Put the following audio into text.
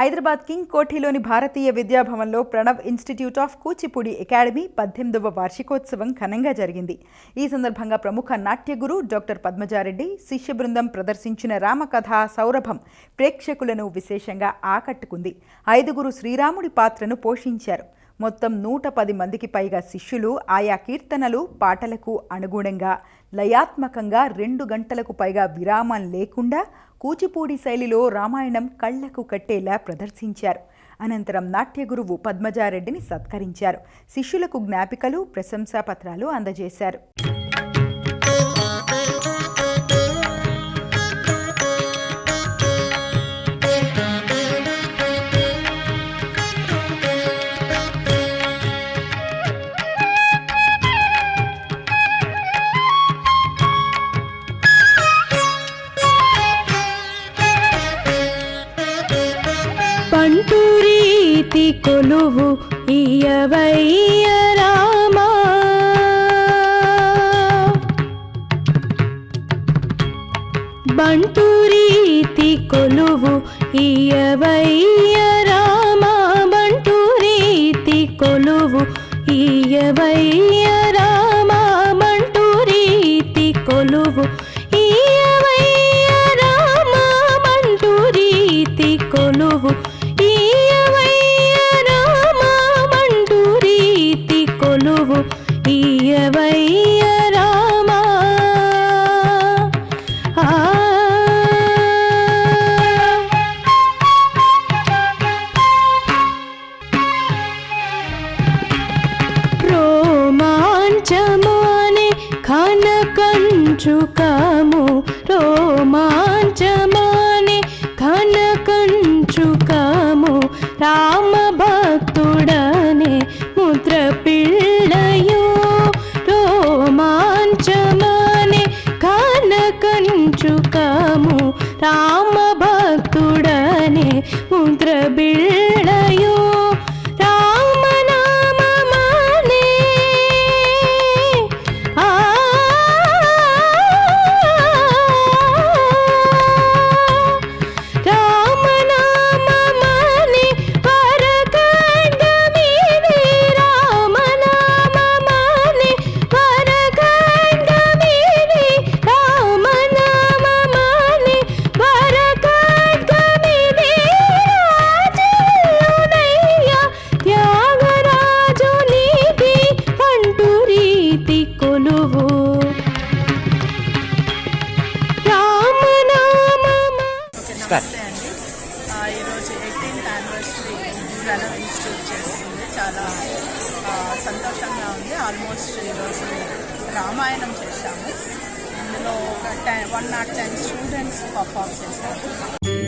Hyderabad king కోఠీలోని Bharatiya విద్యాభవన్లో Pranav institute of Kuchipudi academy పద్దెనిమిదవ వార్షికోత్సవం ఘనంగా జరిగింది. ఈ సందర్భంగా ప్రముఖ నాట్యగురు డాక్టర్ పద్మజారెడ్డి శిష్య బృందం ప్రదర్శించిన రామకథ సౌరభం ప్రేక్షకులను విశేషంగా ఆకట్టుకుంది. ఐదుగురు శ్రీరాముడి పాత్రను పోషించారు. మొత్తం నూట పది మందికి పైగా శిష్యులు ఆయా కీర్తనలు పాటలకు అనుగుణంగా లయాత్మకంగా రెండు గంటలకు పైగా విరామం లేకుండా కూచిపూడి శైలిలో రామాయణం కళ్ళకు కట్టేలా ప్రదర్శించారు. అనంతరం నాట్యగురువు పద్మజారెడ్డిని సత్కరించారు. శిష్యులకు జ్ఞాపికలు ప్రశంసా పత్రాలు అంటూ రీతి కొలువు ఇయవయ్య రామా. బంటురీతి కొలువు ఇయవయ్య రామా. బంటురీతి కొలువు ఇయ్యవయ్య రామా. రోమాంచమానే ఖన కంచుకము రోమాంచమానే ఖన కంచుకము రామ భక్తుడనే ముద్ర పిళ్ళయో రోమాంచమాని ఖన కంచుకము రామ భక్తుడనే ముద్ర బిళ్ళ నమస్తే అండి. ఈరోజు ఎయిటీన్త్ యానివర్సరీ ప్రణవ్ ఇన్స్టిట్యూట్ చేస్తుంది. చాలా ఆ, సంతోషంగా ఉంది. ఆల్మోస్ట్ ఈరోజు రామాయణం చేశాము. ఇందులో ఒక ten one not ten students perform చేశారు.